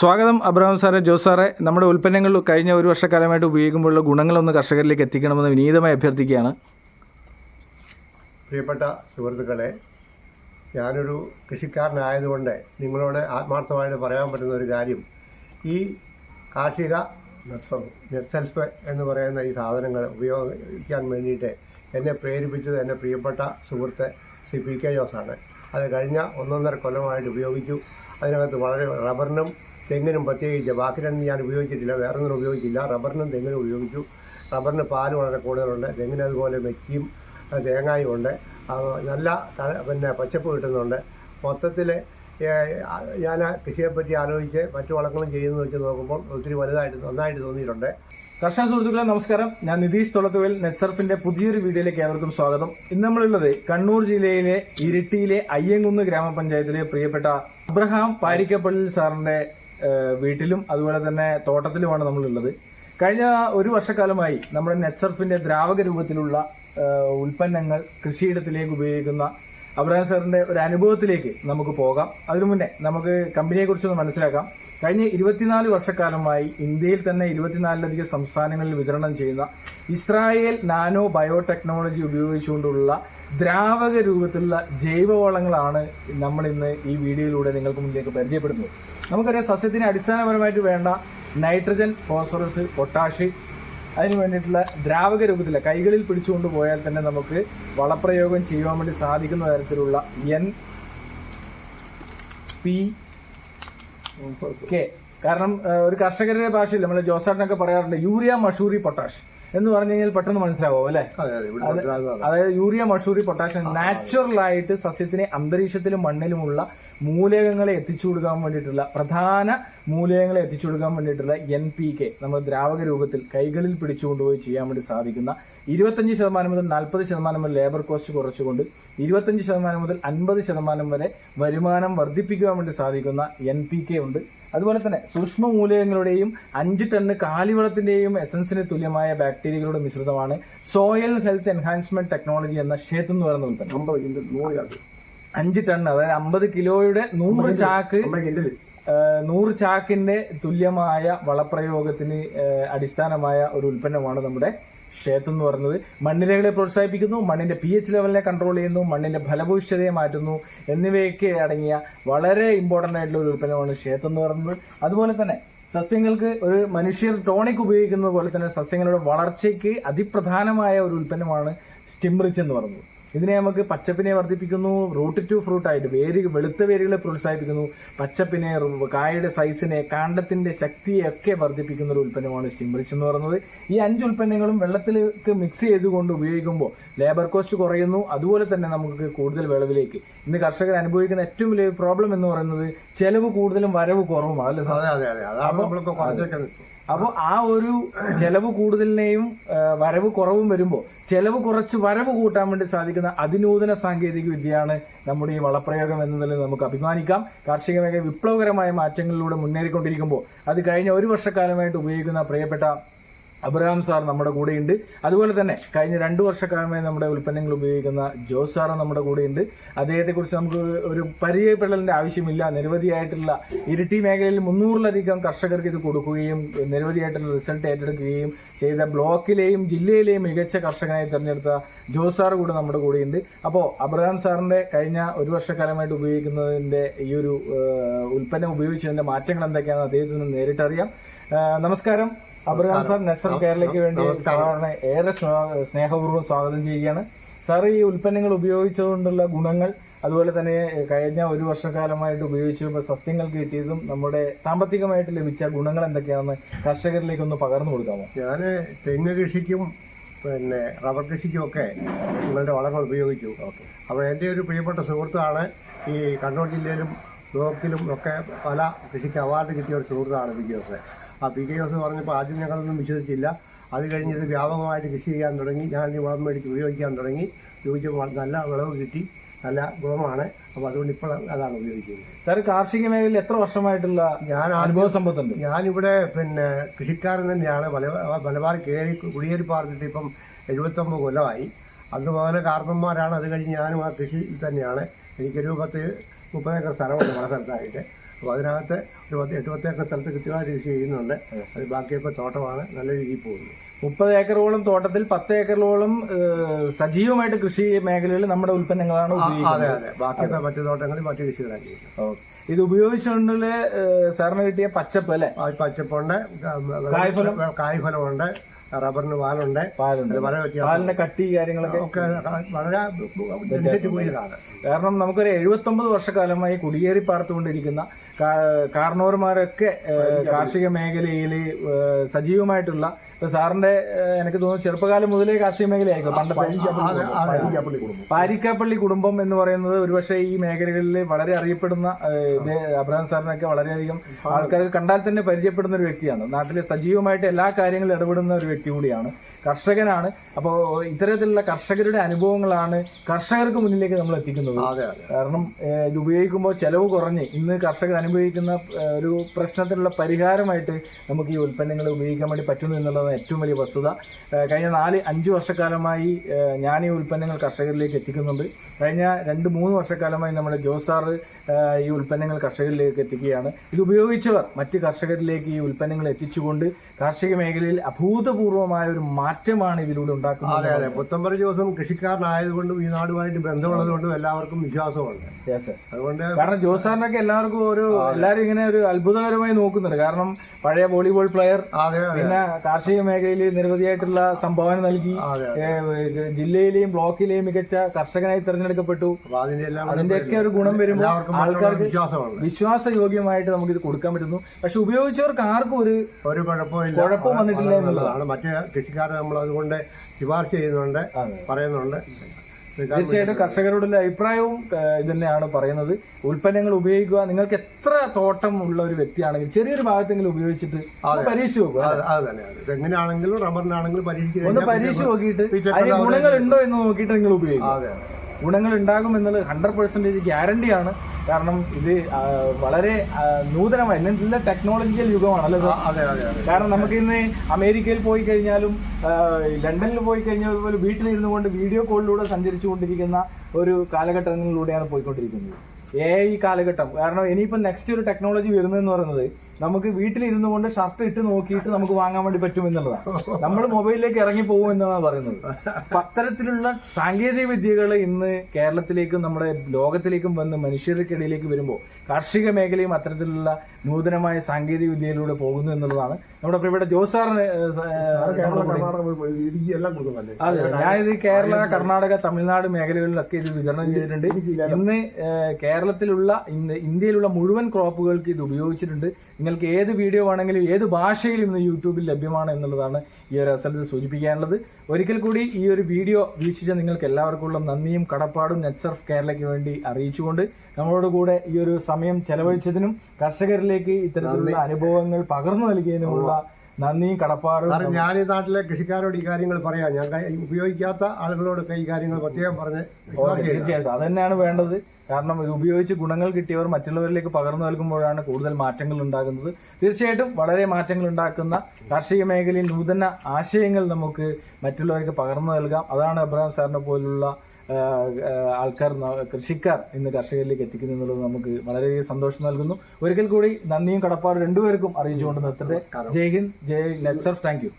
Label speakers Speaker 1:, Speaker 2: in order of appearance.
Speaker 1: സ്വാഗതം അബ്രഹാം സാറേ ജോസ് സാറേ. നമ്മുടെ ഉൽപ്പന്നങ്ങൾ കഴിഞ്ഞ ഒരു വർഷക്കാലമായിട്ട് ഉപയോഗിക്കുമ്പോഴുള്ള ഗുണങ്ങളൊന്ന് കർഷകരിലേക്ക് എത്തിക്കണമെന്ന് വിനീതമായി അഭ്യർത്ഥിക്കുകയാണ്.
Speaker 2: പ്രിയപ്പെട്ട സുഹൃത്തുക്കളെ ഞാനൊരു കൃഷിക്കാരനായതുകൊണ്ട് നിങ്ങളോട് ആത്മാർത്ഥമായിട്ട് പറയാൻ പറ്റുന്ന ഒരു കാര്യം. ഈ കാർഷിക നെറ്റ്സെൽഫ് എന്ന് പറയുന്ന ഈ സാധനങ്ങൾ ഉപയോഗിക്കാൻ വേണ്ടിയിട്ട് എന്നെ പ്രേരിപ്പിച്ചത് എന്റെ പ്രിയപ്പെട്ട സുഹൃത്ത് ശ്രീ പി കെ ജോസാണ്. അത് കഴിഞ്ഞ ഒന്നൊന്നര കൊല്ലമായിട്ട് ഉപയോഗിച്ചു. അതിനകത്ത് വളരെ റബ്ബറിനും തെങ്ങിനും പ്രത്യേകിച്ച് ബാക്കി രണ്ടും ഞാൻ ഉപയോഗിച്ചിട്ടില്ല വേറെ ഒന്നും ഉപയോഗിച്ചില്ല. റബ്ബറിനും തെങ്ങിനും ഉപയോഗിച്ചു. റബ്ബറിന് പാൽ വളരെ കൂടുതലുണ്ട്. തെങ്ങിന് അതുപോലെ മെച്ചിയും തേങ്ങായും ഉണ്ട്. നല്ല പിന്നെ പച്ചപ്പ് കിട്ടുന്നുണ്ട്. മൊത്തത്തിൽ ഞാൻ കൃഷിയെപ്പറ്റി ആലോചിച്ച് മറ്റു വളങ്ങളും ചെയ്യുന്നത് വെച്ച് നോക്കുമ്പോൾ ഒത്തിരി വലുതായിട്ട് നന്നായിട്ട് തോന്നിയിട്ടുണ്ട്.
Speaker 1: കർഷക സുഹൃത്തുക്കളെ നമസ്കാരം. ഞാൻ നിതീഷ് തൊളത്തുവേൽ നെറ്റ്സർഫിന്റെ പുതിയൊരു വീഡിയോയിലേക്ക് ഏവർക്കും സ്വാഗതം. ഇന്ന് നമ്മളുള്ളത് കണ്ണൂർ ജില്ലയിലെ ഇരിട്ടിയിലെ അയ്യങ്കുന്ന് ഗ്രാമപഞ്ചായത്തിലെ പ്രിയപ്പെട്ട അബ്രഹാം പാരിക്കപ്പള്ളി സാറിന്റെ വീട്ടിലും അതുപോലെ തന്നെ തോട്ടത്തിലുമാണ് നമ്മളുള്ളത്. കഴിഞ്ഞ ഒരു വർഷക്കാലമായി നമ്മുടെ നെറ്റ്സർഫിന്റെ ദ്രാവക രൂപത്തിലുള്ള ഉൽപ്പന്നങ്ങൾ കൃഷിയിടത്തിലേക്ക് ഉപയോഗിക്കുന്ന അബ്രഹാം സാറിന്റെ ഒരു അനുഭവത്തിലേക്ക് നമുക്ക് പോകാം. അതിനു മുന്നേ നമുക്ക് കമ്പനിയെ കുറിച്ചൊന്ന് മനസ്സിലാക്കാം. കഴിഞ്ഞ ഇരുപത്തിനാല് വർഷക്കാലമായി ഇന്ത്യയിൽ തന്നെ ഇരുപത്തിനാലിലധികം സംസ്ഥാനങ്ങളിൽ വിതരണം ചെയ്യുന്ന ഇസ്രായേൽ നാനോ ബയോടെക്നോളജി ഉപയോഗിച്ചുകൊണ്ടുള്ള ദ്രാവക രൂപത്തിലുള്ള ജൈവവളങ്ങളാണ് നമ്മൾ ഇന്ന് ഈ വീഡിയോയിലൂടെ നിങ്ങൾക്ക് മുന്നിലേക്ക് പരിചയപ്പെടുന്നത്. നമുക്കറിയാം സസ്യത്തിന് അടിസ്ഥാനപരമായിട്ട് വേണ്ട നൈട്രജൻ ഫോസ്ഫറസ് പൊട്ടാഷ് അതിന് വേണ്ടിയിട്ടുള്ള ദ്രാവക രൂപത്തിൽ കൈകളിൽ പിടിച്ചുകൊണ്ട് പോയാൽ തന്നെ നമുക്ക് വളപ്രയോഗം ചെയ്യുവാൻ വേണ്ടി സാധിക്കുന്ന തരത്തിലുള്ള എൻ പി കെ കാരണം ഒരു കർഷകരുടെ ഭാഷയിൽ നമ്മൾ ജോസാട്ടിനൊക്കെ പറയാറുണ്ട് യൂറിയ മഷൂറി പൊട്ടാഷ്. എന്ന് പറഞ്ഞു കഴിഞ്ഞാൽ പെട്ടെന്ന് മനസ്സിലാവും അല്ലെ?
Speaker 2: അതെ അതെ
Speaker 1: അതായത് യൂറിയ മഷൂറി പൊട്ടാഷ്യം നാച്ചുറൽ ആയിട്ട് സസ്യത്തിന് അന്തരീക്ഷത്തിലും മണ്ണിലുമുള്ള മൂലകങ്ങളെ എത്തിച്ചു കൊടുക്കാൻ വേണ്ടിയിട്ടുള്ള പ്രധാന മൂലകങ്ങളെ എത്തിച്ചു കൊടുക്കാൻ വേണ്ടിയിട്ടുള്ള എൻ പി കെ നമ്മൾ ദ്രാവക രൂപത്തിൽ കൈകളിൽ പിടിച്ചുകൊണ്ടുപോയി ചെയ്യാൻ വേണ്ടി സാധിക്കുന്ന ഇരുപത്തഞ്ച് ശതമാനം മുതൽ നാൽപ്പത് ശതമാനം വരെ ലേബർ കോസ്റ്റ് കുറച്ചുകൊണ്ട് ഇരുപത്തഞ്ച് ശതമാനം മുതൽ അൻപത് ശതമാനം വരെ വരുമാനം വർദ്ധിപ്പിക്കുവാൻ വേണ്ടി സാധിക്കുന്ന എൻ പി കെ ഉണ്ട്. അതുപോലെ തന്നെ സൂക്ഷ്മ മൂലകങ്ങളുടെയും അഞ്ച് ടൺ കാലിവളത്തിന്റെയും എസൻസിന് തുല്യമായ ബാക്ടീരിയകളുടെ മിശ്രിതമാണ് സോയിൽ ഹെൽത്ത് എൻഹാൻസ്മെന്റ് ടെക്നോളജി എന്ന ഷേത്ത് എന്ന് പറയുന്ന ഉൽപ്പന്നം അഞ്ച് ടൺ അതായത് അമ്പത് കിലോയുടെ നൂറ് ചാക്ക് നൂറ് ചാക്കിന്റെ തുല്യമായ വളപ്രയോഗത്തിന് അടിസ്ഥാനമായ ഒരു ഉൽപ്പന്നമാണ് നമ്മുടെ ക്ഷേത്രം എന്ന് പറയുന്നത് മണ്ണിരകളെ പ്രോത്സാഹിപ്പിക്കുന്നു മണ്ണിന്റെ പി എച്ച് ലെവലിനെ കൺട്രോൾ ചെയ്യുന്നു മണ്ണിന്റെ ഫലഭൂഷ്ഠതയെ മാറ്റുന്നു എന്നിവയൊക്കെ അടങ്ങിയ വളരെ ഇമ്പോർട്ടന്റ് ആയിട്ടുള്ള ഒരു ഉൽപ്പന്നമാണ് ക്ഷേത്രം എന്ന് പറയുന്നത്. അതുപോലെ തന്നെ സസ്യങ്ങൾക്ക് ഒരു മനുഷ്യർ ടോണിക് ഉപയോഗിക്കുന്നത് പോലെ തന്നെ സസ്യങ്ങളുടെ വളർച്ചയ്ക്ക് അതിപ്രധാനമായ ഒരു ഉൽപ്പന്നമാണ് സ്റ്റിംറിച്ച് എന്ന് പറയുന്നത്. ഇതിനെ നമുക്ക് പച്ചപ്പിനെ വർദ്ധിപ്പിക്കുന്നു റൂട്ട് ടു ഫ്രൂട്ട് ആയിട്ട് വേര് വെളുത്ത വേരുകളെ പ്രോത്സാഹിപ്പിക്കുന്നു. പച്ചപ്പിനെ കായയുടെ സൈസിനെ കാണ്ടത്തിന്റെ ശക്തിയെ ഒക്കെ വർദ്ധിപ്പിക്കുന്ന ഒരു ഉൽപ്പന്നമാണ് സ്റ്റിംബ്രിച്ച് എന്ന് പറയുന്നത്. ഈ അഞ്ച് ഉൽപ്പന്നങ്ങളും വെള്ളത്തിലേക്ക് മിക്സ് ചെയ്തുകൊണ്ട് ഉപയോഗിക്കുമ്പോൾ ലേബർ കോസ്റ്റ് കുറയുന്നു. അതുപോലെ തന്നെ നമുക്ക് കൂടുതൽ വിളവിലേക്ക്. ഇന്ന് കർഷകർ അനുഭവിക്കുന്ന ഏറ്റവും വലിയ പ്രോബ്ലം എന്ന് പറയുന്നത് ചെലവ് കൂടുതലും വരവ് കുറവുമാണ് അല്ലേ അപ്പോൾ ആ ഒരു ചെലവ് കൂടുതലിനെയും വരവ് കുറവും വരുമ്പോൾ ചെലവ് കുറച്ച് വരവ് കൂട്ടാൻ വേണ്ടി സാധിക്കുന്ന അതിനൂതന സാങ്കേതിക വിദ്യയാണ് നമ്മുടെ ഈ വളപ്രയോഗം എന്നതിൽ നമുക്ക് അഭിമാനിക്കാം. കാർഷിക മേഖല വിപ്ലവകരമായ മാറ്റങ്ങളിലൂടെ മുന്നേറിക്കൊണ്ടിരിക്കുമ്പോൾ അത് കഴിഞ്ഞ ഒരു വർഷക്കാലമായിട്ട് ഉപയോഗിക്കുന്ന പ്രിയപ്പെട്ട അബ്രഹാം സാർ നമ്മുടെ കൂടെയുണ്ട്. അതുപോലെ തന്നെ കഴിഞ്ഞ രണ്ടു വർഷക്കാലമായി നമ്മുടെ ഉൽപ്പന്നങ്ങൾ ഉപയോഗിക്കുന്ന ജോസ് സാറും നമ്മുടെ കൂടെയുണ്ട്. അദ്ദേഹത്തെക്കുറിച്ച് നമുക്ക് ഒരു- പരിചയപ്പെടലിന്റെ ആവശ്യമില്ല. നിരവധിയായിട്ടുള്ള ഇരിട്ടി മേഖലയിൽ മുന്നൂറിലധികം കർഷകർക്ക് ഇത് കൊടുക്കുകയും നിരവധിയായിട്ടുള്ള റിസൾട്ട് ഏറ്റെടുക്കുകയും ചെയ്ത ബ്ലോക്കിലെയും ജില്ലയിലെയും മികച്ച കർഷകനായി തിരഞ്ഞെടുത്ത ജോസ് സാർ കൂടെ നമ്മുടെ കൂടെയുണ്ട്. അപ്പോൾ അബ്രഹാം സാറിന്റെ കഴിഞ്ഞ ഒരു വർഷക്കാലമായിട്ട് ഉപയോഗിക്കുന്നതിന്റെ ഈ ഒരു ഉൽപ്പന്നം ഉപയോഗിച്ചതിന്റെ മാറ്റങ്ങൾ എന്തൊക്കെയാണെന്ന് അദ്ദേഹത്തിന് നേരിട്ടറിയാം. നമസ്കാരം. അബ്രഹാം സാർ നെറ്റ്സർ കേരളയ്ക്ക് വേണ്ടി സാറിനെ ഏറെ സ്നേഹപൂർവം സ്വാഗതം ചെയ്യുകയാണ്. സാർ ഈ ഉൽപ്പന്നങ്ങൾ ഉപയോഗിച്ചുകൊണ്ടുള്ള ഗുണങ്ങൾ അതുപോലെ തന്നെ കഴിഞ്ഞ ഒരു വർഷക്കാലമായിട്ട് ഉപയോഗിച്ച് സസ്യങ്ങൾക്ക് കിട്ടിയതും നമ്മുടെ സാമ്പത്തികമായിട്ട് ലഭിച്ച ഗുണങ്ങൾ എന്തൊക്കെയാണെന്ന് കർഷകരിലേക്ക് ഒന്ന് പകർന്നു കൊടുക്കാമോ?
Speaker 2: ഞാൻ തെങ്ങ് കൃഷിക്കും പിന്നെ റബ്ബർ കൃഷിക്കും ഒക്കെ നിങ്ങളുടെ വളങ്ങൾ ഉപയോഗിച്ചു. അപ്പോൾ എന്റെ ഒരു പ്രിയപ്പെട്ട സുഹൃത്താണ്. ഈ കണ്ണൂർ ജില്ലയിലും ബ്ലോക്കിലും ഒക്കെ പല കൃഷിക്ക് അവാർഡ് കിട്ടിയ ഒരു സുഹൃത്താണ് ജോസ് ആ പി. കെ. ജോസ് പറഞ്ഞപ്പോൾ ആദ്യം ഞങ്ങളൊന്നും വിശ്വസിച്ചില്ല. അത് കഴിഞ്ഞ് ഇത് വ്യാപകമായിട്ട് കൃഷി ചെയ്യാൻ തുടങ്ങി. ഞാൻ ഈ വളം മേടിച്ച് ഉപയോഗിക്കാൻ തുടങ്ങി. ഉപയോഗിച്ചപ്പോൾ നല്ല വിളവ് കിട്ടി. നല്ല ഗുണമാണ്. അപ്പോൾ അതുകൊണ്ട് ഇപ്പോൾ അതാണ് ഉപയോഗിക്കുന്നത്.
Speaker 1: സാർ കാർഷിക മേഖലയിൽ എത്ര വർഷമായിട്ടുള്ള
Speaker 2: ഞാൻ
Speaker 1: അനുഭവ സമ്പത്തുണ്ട്?
Speaker 2: ഞാനിവിടെ പിന്നെ കൃഷിക്കാരൻ തന്നെയാണ്. മലബാർ കയറി കുടിയേറി പാർന്നിട്ട് ഇപ്പം എഴുപത്തൊമ്പത് കൊല്ലമായി. അതുപോലെ കാർന്നന്മാരാണ് അത് കഴിഞ്ഞ് ഞാനും ആ കൃഷി തന്നെയാണ്. എനിക്കൊരു പത്ത് മുപ്പത് ഏക്കർ സ്ഥലമുണ്ട് പല സ്ഥലത്തായിട്ട്. അപ്പോൾ അതിനകത്ത് ഒരു പത്ത് എട്ട് പത്ത് ഏക്കർ സ്ഥലത്ത് കൃത്യമായിട്ട് രീതി ചെയ്യുന്നുണ്ട്. അത് ബാക്കിയൊക്കെ തോട്ടമാണ് നല്ല രീതിയിൽ പോകുന്നത്.
Speaker 1: മുപ്പത് ഏക്കറോളം തോട്ടത്തിൽ പത്ത് ഏക്കറോളം സജീവമായിട്ട് കൃഷി മേഖലയിൽ നമ്മുടെ ഉൽപ്പന്നങ്ങളാണ്
Speaker 2: അതെ അതെ. ബാക്കിയൊക്കെ മറ്റു തോട്ടങ്ങളിൽ മറ്റു കൃഷികളാണ് ചെയ്യുന്നത്.
Speaker 1: ഇത് ഉപയോഗിച്ചുകൊണ്ട് സാറിന് കിട്ടിയ പച്ചപ്പ് അല്ലെ?
Speaker 2: പച്ചപ്പുണ്ട്
Speaker 1: കായ്ഫലം?
Speaker 2: കായ്ഫലമുണ്ട് റബ്ബറിന് പാലുണ്ട്.
Speaker 1: പാലുണ്ട്.
Speaker 2: അത് വളരെ വ്യത്യാസം
Speaker 1: പാലിന്റെ കട്ടി കാര്യങ്ങളൊക്കെ
Speaker 2: ഒക്കെ വളരെ ബെനിഫിറ്റ് കൂടിയതാണ്
Speaker 1: കാരണം നമുക്കൊരു എഴുപത്തൊമ്പത് വർഷക്കാലമായി കുടിയേറി പാർത്തുകൊണ്ടിരിക്കുന്ന കാർണോർമാരൊക്കെ കാർഷിക മേഖലയിൽ സജീവമായിട്ടുള്ള ഇപ്പൊ സാറിന്റെ എനിക്ക് തോന്നുന്നു ചെറുപ്പകാലം മുതലേ കാർഷിക മേഖലയായിരിക്കും.
Speaker 2: പണ്ട്
Speaker 1: പാരിക്കാപ്പള്ളി കുടുംബം. എന്ന് പറയുന്നത് ഒരുപക്ഷെ ഈ മേഖലകളിൽ വളരെ അറിയപ്പെടുന്ന അബ്രഹാം സാറിനൊക്കെ വളരെയധികം ആൾക്കാർ കണ്ടാൽ തന്നെ പരിചയപ്പെടുന്ന ഒരു വ്യക്തിയാണ്. നാട്ടിലെ സജീവമായിട്ട് എല്ലാ കാര്യങ്ങളും ഇടപെടുന്ന ഒരു വ്യക്തി കൂടിയാണ്. കർഷകനാണ്. അപ്പോൾ ഇത്തരത്തിലുള്ള കർഷകരുടെ അനുഭവങ്ങളാണ് കർഷകർക്ക് മുന്നിലേക്ക് നമ്മൾ എത്തിക്കുന്നത് കാരണം ഇത് ഉപയോഗിക്കുമ്പോൾ ചെലവ് കുറഞ്ഞ് ഇന്ന് കർഷകർ അനുഭവിക്കുന്ന ഒരു പ്രശ്നത്തിനുള്ള പരിഹാരമായിട്ട് നമുക്ക് ഈ ഉൽപ്പന്നങ്ങൾ ഉപയോഗിക്കാൻ വേണ്ടി പറ്റുന്നു എന്നുള്ളതാണ് ഏറ്റവും വലിയ വസ്തുത. കഴിഞ്ഞ നാല് അഞ്ച് വർഷക്കാലമായി ഞാൻ ഈ ഉൽപ്പന്നങ്ങൾ കർഷകരിലേക്ക് എത്തിക്കുന്നുണ്ട്. കഴിഞ്ഞ രണ്ട് മൂന്ന് വർഷക്കാലമായി നമ്മുടെ ജോസാർ ഈ ഉൽപ്പന്നങ്ങൾ കർഷകരിലേക്ക് എത്തിക്കുകയാണ്. ഇത് ഉപയോഗിച്ചവർ മറ്റ് കർഷകരിലേക്ക് ഈ ഉൽപ്പന്നങ്ങൾ എത്തിച്ചുകൊണ്ട് കാർഷിക മേഖലയിൽ അഭൂതപൂർവമായ ഒരു മാറ്റമാണ് ഇതിലൂടെ ഉണ്ടാക്കുന്നത്
Speaker 2: അതെ അതെ. പുത്തമ്പറ ദിവസം കൃഷിക്കാരനായതുകൊണ്ടും ഈ നാടുമായിട്ട് ബന്ധമുള്ളതുകൊണ്ടും എല്ലാവർക്കും വിശ്വാസമുണ്ട്. അതുകൊണ്ട്
Speaker 1: കാരണം ജോസാറിനൊക്കെ എല്ലാവർക്കും ഒരു എല്ലാരും ഇങ്ങനെ ഒരു അത്ഭുതകരമായി നോക്കുന്നുണ്ട്. കാരണം പഴയ വോളിബോൾ പ്ലെയർ പിന്നെ കാർഷിക മേഖലയിൽ നിരവധിയായിട്ടുള്ള സംഭാവന നൽകി. ജില്ലയിലെയും ബ്ലോക്കിലെയും മികച്ച കർഷകനായി തെരഞ്ഞെടുക്കപ്പെട്ടു. അതിന്റെയൊക്കെ ഒരു ഗുണം വരുമ്പോൾ ആൾക്കാർക്ക് വിശ്വാസയോഗ്യമായിട്ട് നമുക്ക് ഇത് കൊടുക്കാൻ പറ്റുന്നു. പക്ഷെ ഉപയോഗിച്ചവർക്ക് ആർക്കും ഒരു
Speaker 2: ഒരു
Speaker 1: കുഴപ്പം വന്നിട്ടില്ല
Speaker 2: എന്നുള്ളതാണ്. മറ്റേ മറ്റു കൃഷിക്കാരെ നമ്മൾ അതുകൊണ്ട് ശുപാർശ ചെയ്യുന്നുണ്ട് പറയുന്നുണ്ട്.
Speaker 1: തീർച്ചയായിട്ടും കർഷകരോടുള്ള അഭിപ്രായവും ഇതന്നെയാണ് ഇത് തന്നെയാണ് പറയുന്നത്. ഉൽപ്പന്നങ്ങൾ ഉപയോഗിക്കുക നിങ്ങൾക്ക് എത്ര തോട്ടം ഉള്ള ഒരു വ്യക്തിയാണെങ്കിൽ ചെറിയൊരു ഭാഗത്തെങ്കിലും ഉപയോഗിച്ചിട്ട് ഒന്ന് പരീക്ഷ നോക്കുക
Speaker 2: തെങ്ങിനാണെങ്കിലും റബ്ബറിനാണെങ്കിലും പരീക്ഷിച്ച്
Speaker 1: ഒന്ന്
Speaker 2: കഴിഞ്ഞാൽ
Speaker 1: പരീക്ഷ നോക്കിയിട്ട് അതിന് ഗുണങ്ങൾ ഉണ്ടോ എന്ന് നോക്കിയിട്ട് നിങ്ങൾ ഉപയോഗിക്കും
Speaker 2: അതെ.
Speaker 1: ഗുണങ്ങൾ ഉണ്ടാകും എന്നുള്ളത് ഹൺഡ്രഡ് പെർസെന്റേജ് ഗ്യാരണ്ടിയാണ്. കാരണം ഇത് വളരെ നൂതനമായ നല്ല ടെക്നോളജിക്കൽ യുഗമാണല്ലോ.
Speaker 2: അതെ അതെ
Speaker 1: കാരണം നമുക്ക് ഇന്ന് അമേരിക്കയിൽ പോയി കഴിഞ്ഞാലും ലണ്ടനിൽ പോയി കഴിഞ്ഞാൽ അതുപോലെ വീട്ടിലിരുന്നു കൊണ്ട് വീഡിയോ കോളിലൂടെ സഞ്ചരിച്ചു കൊണ്ടിരിക്കുന്ന ഒരു കാലഘട്ടങ്ങളിലൂടെയാണ് പോയിക്കൊണ്ടിരിക്കുന്നത്. ഏ ഈ കാലഘട്ടം. കാരണം ഇനിയിപ്പോൾ നെക്സ്റ്റ് ഒരു ടെക്നോളജി വരുന്നതെന്ന് പറയുന്നത് നമുക്ക് വീട്ടിലിരുന്നു കൊണ്ട് ഷർട്ട് ഇട്ട് നോക്കിയിട്ട് നമുക്ക് വാങ്ങാൻ വേണ്ടി പറ്റും എന്നുള്ളതാണ്. നമ്മൾ മൊബൈലിലേക്ക് ഇറങ്ങി പോകും എന്നാണ് പറയുന്നത്. അപ്പൊ അത്തരത്തിലുള്ള സാങ്കേതിക വിദ്യകൾ ഇന്ന് കേരളത്തിലേക്കും നമ്മുടെ ലോകത്തിലേക്കും വന്ന് മനുഷ്യർക്കിടയിലേക്ക് വരുമ്പോൾ കാർഷിക മേഖലയും അത്തരത്തിലുള്ള നൂതനമായ സാങ്കേതിക വിദ്യയിലൂടെ പോകുന്നു എന്നുള്ളതാണ്. നമ്മുടെ പ്രിയപ്പെട്ട ജോസാറിന് അതെ ഞാനിത് കേരള കർണാടക തമിഴ്നാട് മേഖലകളിലൊക്കെ ഇത് വിതരണം ചെയ്തിട്ടുണ്ട്. ഇന്ന് കേരളത്തിലുള്ള ഇന്ത്യയിലുള്ള മുഴുവൻ ക്രോപ്പുകൾക്ക് ഇത് ഉപയോഗിച്ചിട്ടുണ്ട്. നിങ്ങൾക്ക് ഏത് വീഡിയോ ആണെങ്കിലും ഏത് ഭാഷയിലും ഇന്ന് യൂട്യൂബിൽ ലഭ്യമാണ് എന്നുള്ളതാണ് ഈ ഒരു അവസരത്തിൽ സൂചിപ്പിക്കാനുള്ളത്. ഒരിക്കൽ കൂടി ഈ ഒരു വീഡിയോ വീക്ഷിച്ച നിങ്ങൾക്ക് എല്ലാവർക്കുള്ള നന്ദിയും കടപ്പാടും നെറ്റ്സർഫ് കേരളയ്ക്ക് വേണ്ടി അറിയിച്ചുകൊണ്ട് നമ്മളോട് കൂടെ ഈ ഒരു സമയം ചെലവഴിച്ചതിനും കർഷകരിലേക്ക് ഇത്തരത്തിലുള്ള അനുഭവങ്ങൾ പകർന്നു നൽകിയതിനുമുള്ള നന്ദിയും കടപ്പാടും.
Speaker 2: ഞാൻ ഈ നാട്ടിലെ കൃഷിക്കാരോട് ഈ കാര്യങ്ങൾ പറയാം. ഞാൻ ഉപയോഗിക്കാത്ത ആളുകളോടൊക്കെ ഈ കാര്യങ്ങൾ പ്രത്യേകം പറഞ്ഞ്
Speaker 1: തീർച്ചയായും. അത് തന്നെയാണ് വേണ്ടത്. കാരണം ഇത് ഉപയോഗിച്ച് ഗുണങ്ങൾ കിട്ടിയവർ മറ്റുള്ളവരിലേക്ക് പകർന്നു നൽകുമ്പോഴാണ് കൂടുതൽ മാറ്റങ്ങൾ ഉണ്ടാകുന്നത്. തീർച്ചയായിട്ടും വളരെ മാറ്റങ്ങൾ ഉണ്ടാക്കുന്ന കാർഷിക മേഖലയിൽ നൂതന ആശയങ്ങൾ നമുക്ക് മറ്റുള്ളവർക്ക് പകർന്നു നൽകാം. അതാണ് അബ്രഹാം സാറിനെ പോലുള്ള ആൾക്കാർ കൃഷിക്കാർ ഇന്ന് കർഷകരിലേക്ക് എത്തിക്കുന്നു എന്നുള്ളത് നമുക്ക് വളരെയധികം സന്തോഷം നൽകുന്നു. ഒരിക്കൽ കൂടി നന്ദിയും കടപ്പാടും രണ്ടുപേർക്കും അറിയിച്ചുകൊണ്ട് നിർത്തട്ടെ ജയ് ഹിന്ദ് ജയ് ലെറ്റ്സർഫ് താങ്ക് യു